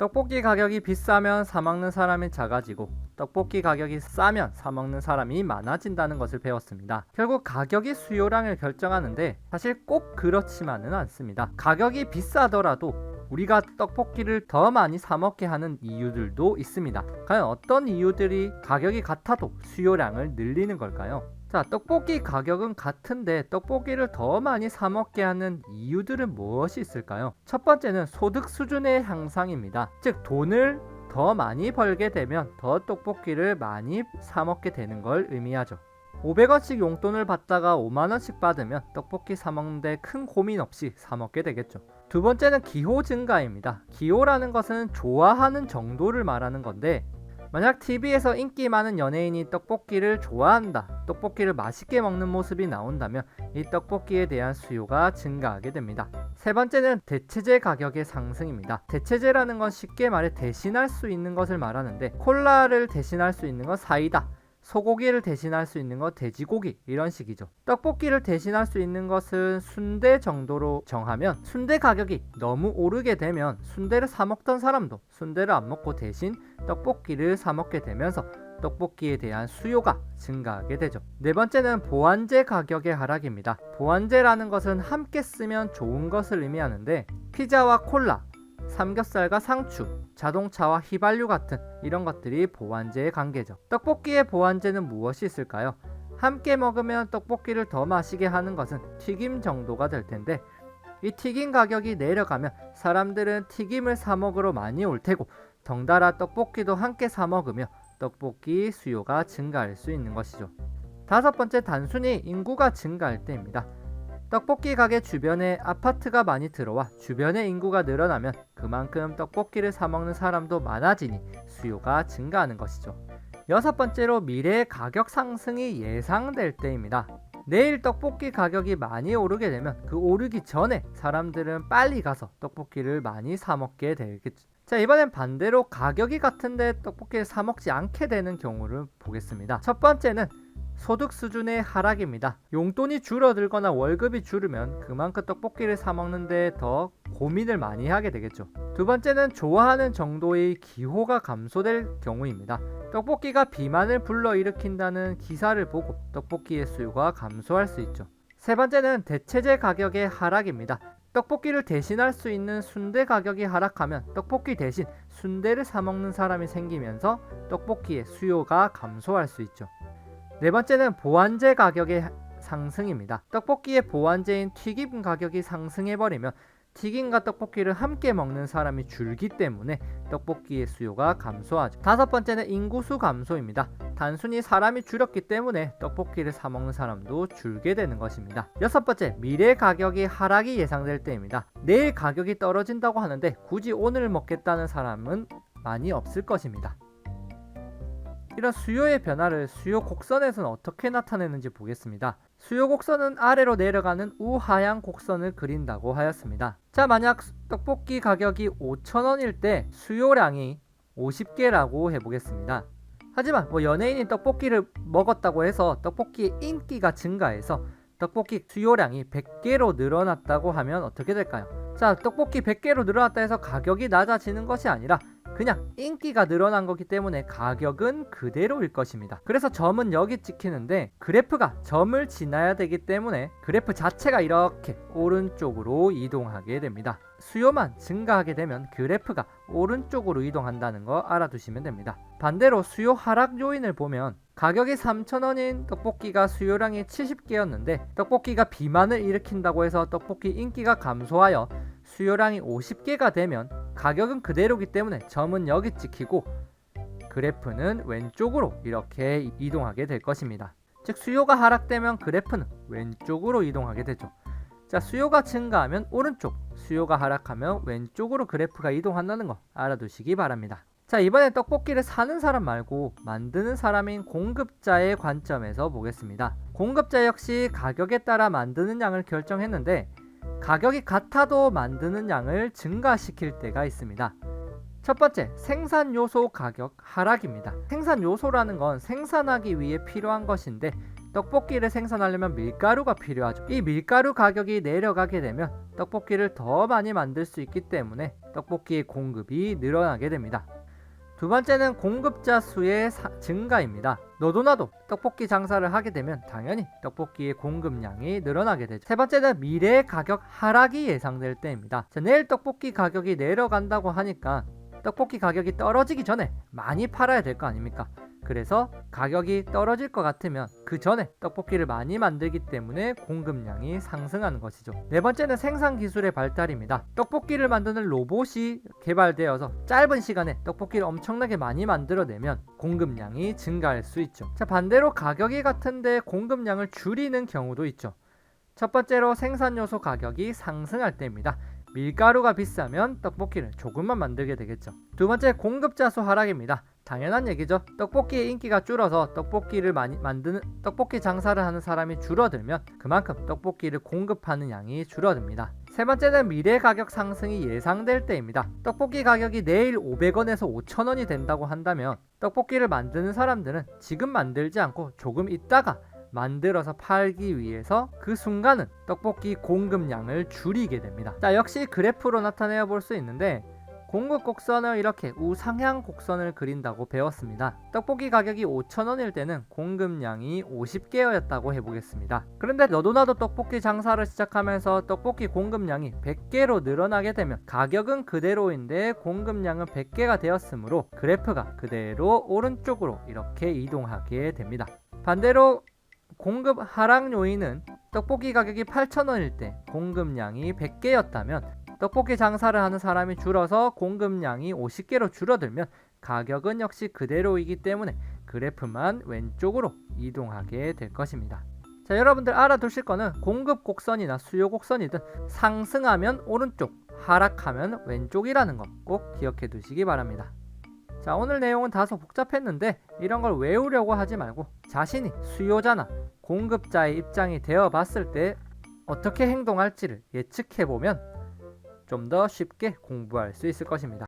떡볶이 가격이 비싸면 사 먹는 사람이 작아지고 떡볶이 가격이 싸면 사 먹는 사람이 많아진다는 것을 배웠습니다. 결국 가격이 수요량을 결정하는데 사실 꼭 그렇지만은 않습니다. 가격이 비싸더라도 우리가 떡볶이를 더 많이 사 먹게 하는 이유들도 있습니다. 과연 어떤 이유들이 가격이 같아도 수요량을 늘리는 걸까요? 자, 떡볶이 가격은 같은데 떡볶이를 더 많이 사 먹게 하는 이유들은 무엇이 있을까요? 첫 번째는 소득 수준의 향상입니다. 즉, 돈을 더 많이 벌게 되면 더 떡볶이를 많이 사 먹게 되는 걸 의미하죠. 500원씩 용돈을 받다가 5만원씩 받으면 떡볶이 사 먹는데 큰 고민 없이 사 먹게 되겠죠. 두 번째는 기호 증가입니다. 기호라는 것은 좋아하는 정도를 말하는 건데 만약 TV에서 인기 많은 연예인이 떡볶이를 좋아한다, 떡볶이를 맛있게 먹는 모습이 나온다면 이 떡볶이에 대한 수요가 증가하게 됩니다. 세 번째는 대체재 가격의 상승입니다. 대체재라는 건 쉽게 말해 대신할 수 있는 것을 말하는데 콜라를 대신할 수 있는 건 사이다. 소고기를 대신할 수 있는 것 돼지고기 이런 식이죠. 떡볶이를 대신할 수 있는 것은 순대 정도로 정하면 순대 가격이 너무 오르게 되면 순대를 사 먹던 사람도 순대를 안 먹고 대신 떡볶이를 사 먹게 되면서 떡볶이에 대한 수요가 증가하게 되죠. 네 번째는 보완제 가격의 하락입니다. 보완제라는 것은 함께 쓰면 좋은 것을 의미하는데 피자와 콜라, 삼겹살과 상추, 자동차와 휘발유 같은 이런 것들이 보완제의 관계죠. 떡볶이의 보완제는 무엇이 있을까요? 함께 먹으면 떡볶이를 더 마시게 하는 것은 튀김 정도가 될 텐데 이 튀김 가격이 내려가면 사람들은 튀김을 사 먹으러 많이 올 테고 덩달아 떡볶이도 함께 사 먹으며 떡볶이 수요가 증가할 수 있는 것이죠. 다섯 번째 단순히 인구가 증가할 때입니다. 떡볶이 가게 주변에 아파트가 많이 들어와 주변에 인구가 늘어나면 그만큼 떡볶이를 사 먹는 사람도 많아지니 수요가 증가하는 것이죠. 여섯 번째로 미래의 가격 상승이 예상될 때입니다. 내일 떡볶이 가격이 많이 오르게 되면 그 오르기 전에 사람들은 빨리 가서 떡볶이를 많이 사 먹게 되겠죠. 자, 이번엔 반대로 가격이 같은데 떡볶이를 사 먹지 않게 되는 경우를 보겠습니다. 첫 번째는 소득 수준의 하락입니다. 용돈이 줄어들거나 월급이 줄으면 그만큼 떡볶이를 사 먹는데 더 고민을 많이 하게 되겠죠. 두 번째는 좋아하는 정도의 기호가 감소될 경우입니다. 떡볶이가 비만을 불러일으킨다는 기사를 보고 떡볶이의 수요가 감소할 수 있죠. 세 번째는 대체재 가격의 하락입니다. 떡볶이를 대신할 수 있는 순대 가격이 하락하면 떡볶이 대신 순대를 사 먹는 사람이 생기면서 떡볶이의 수요가 감소할 수 있죠. 네 번째는 보완제 가격의 상승입니다. 떡볶이의 보완제인 튀김 가격이 상승해버리면 튀김과 떡볶이를 함께 먹는 사람이 줄기 때문에 떡볶이의 수요가 감소하죠. 다섯 번째는 인구수 감소입니다. 단순히 사람이 줄었기 때문에 떡볶이를 사 먹는 사람도 줄게 되는 것입니다. 여섯 번째, 미래 가격이 하락이 예상될 때입니다. 내일 가격이 떨어진다고 하는데 굳이 오늘 먹겠다는 사람은 많이 없을 것입니다. 이런 수요의 변화를 수요 곡선에서는 어떻게 나타내는지 보겠습니다. 수요 곡선은 아래로 내려가는 우하향 곡선을 그린다고 하였습니다. 자, 만약 떡볶이 가격이 5,000원일 때 수요량이 50개라고 해보겠습니다. 하지만 뭐 연예인이 떡볶이를 먹었다고 해서 떡볶이의 인기가 증가해서 떡볶이 수요량이 100개로 늘어났다고 하면 어떻게 될까요? 자, 떡볶이 100개로 늘어났다 해서 가격이 낮아지는 것이 아니라 그냥 인기가 늘어난 거기 때문에 가격은 그대로일 것입니다. 그래서 점은 여기 찍히는데 그래프가 점을 지나야 되기 때문에 그래프 자체가 이렇게 오른쪽으로 이동하게 됩니다. 수요만 증가하게 되면 그래프가 오른쪽으로 이동한다는 거 알아두시면 됩니다. 반대로 수요 하락 요인을 보면 가격이 3,000원인 떡볶이가 수요량이 70개였는데 떡볶이가 비만을 일으킨다고 해서 떡볶이 인기가 감소하여 수요량이 50개가 되면 가격은 그대로기 때문에 점은 여기 찍히고 그래프는 왼쪽으로 이렇게 이동하게 될 것입니다. 즉 수요가 하락되면 그래프는 왼쪽으로 이동하게 되죠. 자 수요가 증가하면 오른쪽, 수요가 하락하면 왼쪽으로 그래프가 이동한다는 거 알아두시기 바랍니다. 자 이번에 떡볶이를 사는 사람 말고 만드는 사람인 공급자의 관점에서 보겠습니다. 공급자 역시 가격에 따라 만드는 양을 결정했는데 가격이 같아도 만드는 양을 증가시킬 때가 있습니다. 첫 번째, 생산 요소 가격 하락입니다. 생산 요소라는 건 생산하기 위해 필요한 것인데 떡볶이를 생산하려면 밀가루가 필요하죠. 이 밀가루 가격이 내려가게 되면 떡볶이를 더 많이 만들 수 있기 때문에 떡볶이의 공급이 늘어나게 됩니다. 두 번째는 공급자 수의 사- 증가입니다. 너도 나도 떡볶이 장사를 하게 되면 당연히 떡볶이의 공급량이 늘어나게 되죠. 세 번째는 미래의 가격 하락이 예상될 때입니다. 자, 내일 떡볶이 가격이 내려간다고 하니까 떡볶이 가격이 떨어지기 전에 많이 팔아야 될 거 아닙니까? 그래서 가격이 떨어질 것 같으면 그 전에 떡볶이를 많이 만들기 때문에 공급량이 상승하는 것이죠. 네 번째는 생산 기술의 발달입니다. 떡볶이를 만드는 로봇이 개발되어서 짧은 시간에 떡볶이를 엄청나게 많이 만들어내면 공급량이 증가할 수 있죠. 자, 반대로 가격이 같은데 공급량을 줄이는 경우도 있죠. 첫 번째로 생산 요소 가격이 상승할 때입니다. 밀가루가 비싸면 떡볶이를 조금만 만들게 되겠죠. 두 번째 공급자 수 하락입니다. 당연한 얘기죠. 떡볶이의 인기가 줄어서 떡볶이를 많이 만드는 떡볶이 장사를 하는 사람이 줄어들면 그만큼 떡볶이를 공급하는 양이 줄어듭니다. 세 번째는 미래 가격 상승이 예상될 때입니다. 떡볶이 가격이 내일 500원에서 5,000원이 된다고 한다면 떡볶이를 만드는 사람들은 지금 만들지 않고 조금 있다가 만들어서 팔기 위해서 그 순간은 떡볶이 공급량을 줄이게 됩니다. 자, 역시 그래프로 나타내어 볼 수 있는데 공급 곡선을 이렇게 우상향 곡선을 그린다고 배웠습니다. 떡볶이 가격이 5,000원일 때는 공급량이 50개였다고 해보겠습니다. 그런데 너도 나도 떡볶이 장사를 시작하면서 떡볶이 공급량이 100개로 늘어나게 되면 가격은 그대로인데 공급량은 100개가 되었으므로 그래프가 그대로 오른쪽으로 이렇게 이동하게 됩니다. 반대로 공급 하락 요인은 떡볶이 가격이 8,000원일 때 공급량이 100개였다면 떡볶이 장사를 하는 사람이 줄어서 공급량이 50개로 줄어들면 가격은 역시 그대로이기 때문에 그래프만 왼쪽으로 이동하게 될 것입니다. 자, 여러분들 알아두실 거는 공급 곡선이나 수요 곡선이든 상승하면 오른쪽, 하락하면 왼쪽이라는 거 꼭 기억해 두시기 바랍니다. 자, 오늘 내용은 다소 복잡했는데 이런 걸 외우려고 하지 말고 자신이 수요자나 공급자의 입장이 되어 봤을 때 어떻게 행동할지를 예측해 보면 좀 더 쉽게 공부할 수 있을 것입니다.